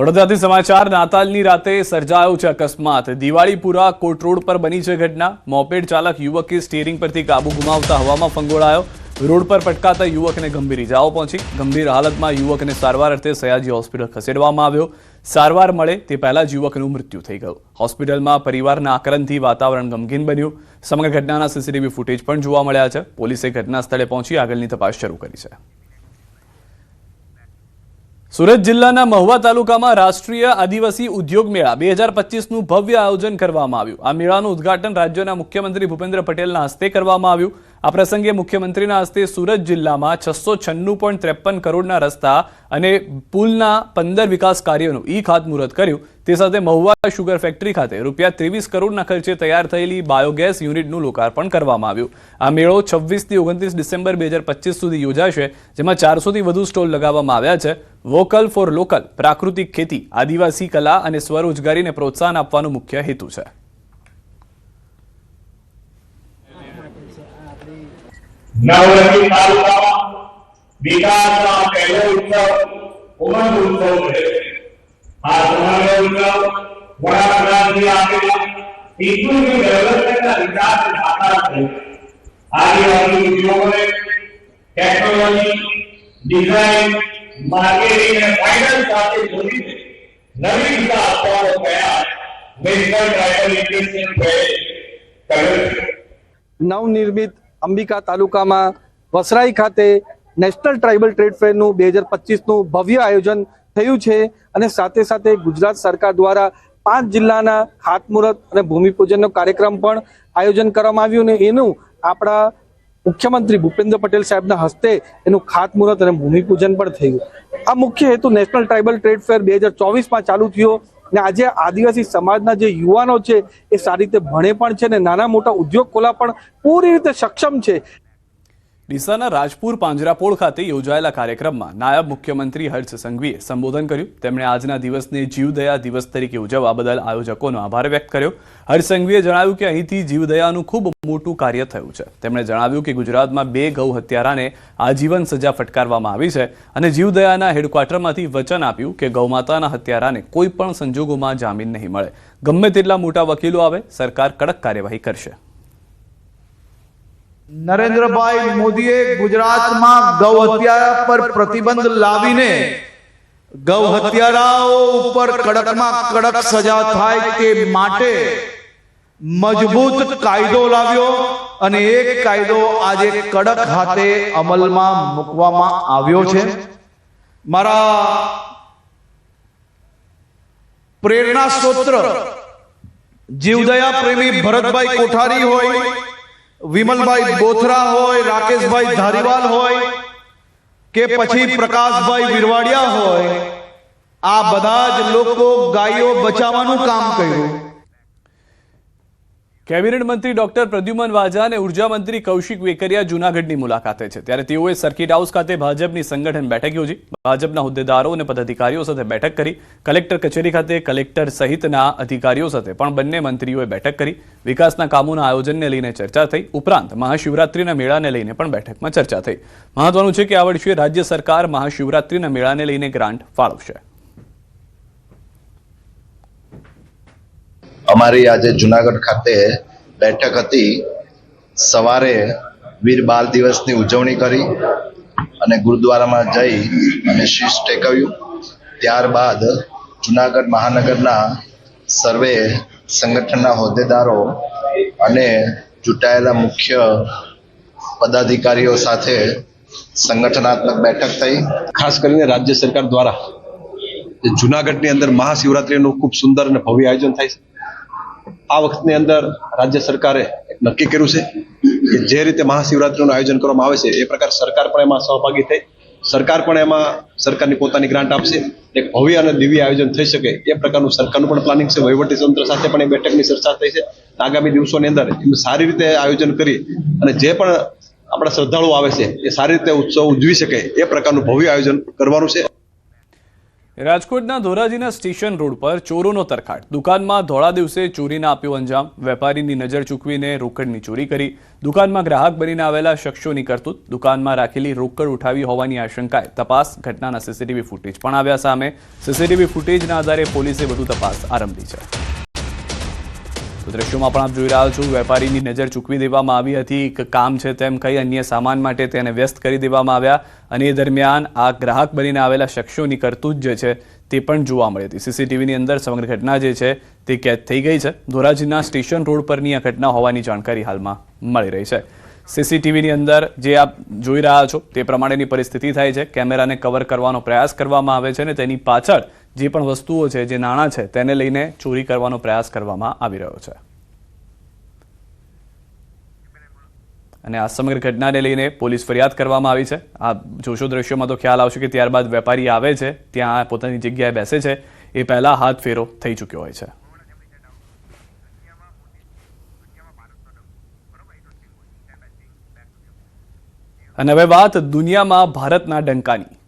વડોદરાથી સમાચાર. નાતાલની રાતે સર્જાયો છે અકસ્માત. દિવાળીપુરા કોટ રોડ પર બની છે ઘટના. મોપેડ ચાલક યુવકે સ્ટીયરિંગ પરથી કાબુ ગુમાવતા હવામાં ફંગોળાયો. રોડ પર પટકાતા યુવકને ગંભીર ઇજાઓ પહોંચી. ગંભીર હાલતમાં યુવકને સારવાર અર્થે સયાજી હોસ્પિટલ ખસેડવામાં આવ્યો. સારવાર મળે તે પહેલા જ યુવકનું મૃત્યુ થઈ ગયું. હોસ્પિટલમાં પરિવારના આકરણથી વાતાવરણ ગમગીન બન્યું. સમગ્ર ઘટનાના સીસીટીવી ફૂટેજ પણ જોવા મળ્યા છે. પોલીસે ઘટના સ્થળે પહોંચી આગળની તપાસ શરૂ કરી છે. સુરત જિલ્લાના મહુવા તાલુકામાં રાષ્ટ્રીય આદિવાસી ઉદ્યોગ મેળા બે હજાર પચીસનું ભવ્ય આયોજન કરવામાં આવ્યું. આ મેળાનું ઉદ્ઘાટન રાજ્યના મુખ્યમંત્રી ભૂપેન્દ્ર પટેલના હસ્તે કરવામાં આવ્યું. આ પ્રસંગે મુખ્યમંત્રીના હસ્તે સુરત જિલ્લામાં છસો છન્નું પોઈન્ટ ત્રેપન કરોડના રસ્તા અને પુલના પંદર વિકાસ કાર્યોનું ઈ ખાતમુહૂર્ત કર્યું. તે સાથે મહુવા શુગર ફેક્ટરી ખાતે રૂપિયા ત્રેવીસ કરોડના ખર્ચે તૈયાર થયેલી બાયોગેસ યુનિટનું લોકાર્પણ કરવામાં આવ્યું. આ મેળો છવ્વીસથી ઓગણત્રીસ ડિસેમ્બર બે હજાર પચીસ સુધી યોજાશે, જેમાં ચારસોથી વધુ સ્ટોલ લગાવવામાં આવ્યા છે. વોકલ ફોર લોકલ, પ્રાકૃતિક ખેતી, આદિવાસી કલા અને સ્વરોજગારીને પ્રોત્સાહન આપવાનો મુખ્ય હેતુ છે. ટેકનોલોજી, ડિઝાઇન માર્કેટિંગ ફાઇનલ સાથે જોડીને નવી દિશા આપવાનો પ્રયાસ નેશનલ ટ્રાઇબલ ઇન્વેસ્ટમેન્ટ કર્યો નવનિર્મિત અંબિકા તાલુકામાં વસરાઈ ખાતે નેશનલ ટ્રાઇબલ ટ્રેડ ફેરનું બે હજાર પચીસનું ભવ્ય આયોજન થયું છે અને સાથે સાથે ગુજરાત સરકાર દ્વારા પાંચ જિલ્લાના ખાતમુહૂર્ત અને ભૂમિપૂજનનો કાર્યક્રમ પણ આયોજન કરવામાં આવ્યું અને એનું આપણા મુખ્યમંત્રી ભૂપેન્દ્ર પટેલ સાહેબના હસ્તે એનું ખાતમુહૂર્ત અને ભૂમિપૂજન પણ થયું. આ મુખ્ય હેતુ નેશનલ ટ્રાઇબલ ટ્રેડ ફેર બે હજાર ચોવીસમાં ચાલુ થયો ને આજે આદિવાસી સમાજના જે યુવાનો છે એ સારી રીતે ભણે પણ છે ને નાના મોટા ઉદ્યોગ ખોલા પણ પૂરી રીતે સક્ષમ છે. ડીસાના રાજપુર પાંજરાપોળ ખાતે યોજાયેલા કાર્યક્રમમાં નાયબ મુખ્યમંત્રી હર્ષ સંઘવીએ સંબોધન કર્યું. તેમણે આજના દિવસને જીવદયા દિવસ તરીકે ઉજવવા બદલ આયોજકોનો આભાર વ્યક્ત કર્યો. હર્ષ સંઘવીએ જણાવ્યું કે અહીંથી જીવદયાનું ખૂબ મોટું કાર્ય થયું છે. તેમણે જણાવ્યું કે ગુજરાતમાં બે ગૌ હત્યારાને આજીવન સજા ફટકારવામાં આવી છે અને જીવદયાના હેડક્વાર્ટરમાંથી વચન આપ્યું કે ગૌમાતાના હત્યારાને કોઈ પણ સંજોગોમાં જામીન નહીં મળે. ગમે તેટલા મોટા વકીલો આવે, સરકાર કડક કાર્યવાહી કરશે. નરેન્દ્રભાઈ મોદીએ ગુજરાતમાં ગૌ હત્યા પર પ્રતિબંધ લાવીને ગૌ હત્યારાઓ ઉપર કડકમાં કડક સજા થાય તે માટે મજબૂત કાયદો લાવ્યો અને એ કાયદો આજે કડક હાથે અમલમાં મૂકવામાં આવ્યો છે. મારા પ્રેરણા સ્ત્રોત્ર જીવદયા પ્રેમી ભરતભાઈ કોઠારી હોય વિમલભાઈ બોથરા હોય રાકેશભાઈ ધારીવાલ હોય કે પછી પ્રકાશભાઈ વિરવાડિયા હોય આ બધા જ લોકો ગાયો બચાવવાનું કામ કર્યું. કેબિનેટ મંત્રી ડોક્ટર પ્રદ્યુમન વાજા અને ઊર્જા મંત્રી કૌશિક વેકરિયા જૂનાગઢની મુલાકાતે છે. ત્યારે તેઓએ સર્કિટ હાઉસ ખાતે ભાજપની સંગઠન બેઠક યોજી. ભાજપના હોદ્દેદારો અને પદાધિકારીઓ સાથે બેઠક કરી. કલેક્ટર કચેરી ખાતે કલેક્ટર સહિતના અધિકારીઓ સાથે પણ બંને મંત્રીઓએ બેઠક કરી. વિકાસના કામોના આયોજનને લઈને ચર્ચા થઈ. ઉપરાંત મહાશિવરાત્રિના મેળાને લઈને પણ બેઠકમાં ચર્ચા થઈ. મહત્વનું છે કે આ વર્ષે રાજ્ય સરકાર મહાશિવરાત્રિના મેળાને લઈને ગ્રાન્ટ ફાળવશે. અમારી આજે જુનાગઢ ખાતે બેઠક હતી. સવારે વીર બાલ દિવસની ઉજવણી કરી અને ગુરુદ્વારામાં જઈ અને શીશ ટેકવ્યું. ત્યારબાદ જુનાગઢ મહાનગરના સર્વે સંગઠનના હોદ્દેદારો અને ચૂંટાયેલા મુખ્ય પદાધિકારીઓ સાથે સંગઠનાત્મક બેઠક થઈ. ખાસ કરીને રાજ્ય સરકાર દ્વારા જુનાગઢની અંદર મહાશિવરાત્રીનું ખૂબ સુંદર અને ભવ્ય આયોજન થાય છે. આ વખતની અંદર રાજ્ય સરકારે નક્કી કર્યું છે કે જે રીતે મહાશિવરાત્રિનું આયોજન કરવામાં આવે છે, એ પ્રકાર સરકાર પણ એમાં સહભાગી થઈ, સરકાર પણ એમાં સરકારની પોતાની ગ્રાન્ટ આપશે, એક ભવ્ય અને દિવ્ય આયોજન થઈ શકે, એ પ્રકારનું સરકારનું પણ પ્લાનિંગ છે. વહીવટી તંત્ર સાથે પણ એ બેઠકની ચર્ચા થઈ છે. આગામી દિવસોની અંદર એનું સારી રીતે આયોજન કરી અને જે પણ આપણા શ્રદ્ધાળુઓ આવે છે, એ સારી રીતે ઉત્સવ ઉજવી શકે, એ પ્રકારનું ભવ્ય આયોજન કરવાનું છે. રાજકોટના ધોરાજીના સ્ટેશન રોડ પર ચોરોનો તરખાટ. દુકાનમાં ધોળા દિવસે ચોરીને આપ્યો અંજામ. વેપારીની નજર ચૂકવીને રોકડની ચોરી કરી. દુકાનમાં ગ્રાહક બનીને આવેલા શખ્સોની કરતૂત. દુકાનમાં રાખેલી રોકડ ઉઠાવી હોવાની આશંકાએ તપાસ ઘટનાના સીસીટીવી ફૂટેજ પણ આવ્યા સામે. સીસીટીવી ફૂટેજના આધારે પોલીસે વધુ તપાસ આરંભી છે. દ્રશ્યોમાં પણ આપ જોઈ રહ્યા છો, વેપારીની નજર ચૂકવી દેવામાં આવી હતી. એક કામ છે તેમ કહી અન્ય સામાન માટે તેને વ્યસ્ત કરી દેવામાં આવ્યા અને એ દરમિયાન આ ગ્રાહક બનીને આવેલા શખ્સોની કરતૂત જે છે તે પણ જોવા મળી હતી. સીસીટીવીની અંદર સમગ્ર ઘટના જે છે તે કેદ થઈ ગઈ છે. ધોરાજીના સ્ટેશન રોડ પરની આ ઘટના હોવાની જાણકારી હાલમાં મળી રહી છે. સીસીટીવીની અંદર જે આપ જોઈ રહ્યા છો તે પ્રમાણેની પરિસ્થિતિ થાય છે. કેમેરાને કવર કરવાનો પ્રયાસ કરવામાં આવે છે અને તેની પાછળ જે પણ વસ્તુઓ છે, જે નાણાં છે, તેને લઈને ચોરી કરવાનો પ્રયાસ કરવામાં આવી રહ્યો છે. અને આ સમગ્ર ઘટનાને લઈને પોલીસ ફરિયાદ કરવામાં આવી છે. આ જોશો દ્રશ્યોમાં તો ખ્યાલ આવશે કે ત્યારબાદ વેપારી આવે છે, ત્યાં પોતાની જગ્યાએ બેસે છે, એ પહેલા હાથ ફેરો થઈ ચૂક્યો હોય છે. અને હવે વાત દુનિયામાં ભારતના ડંકાની.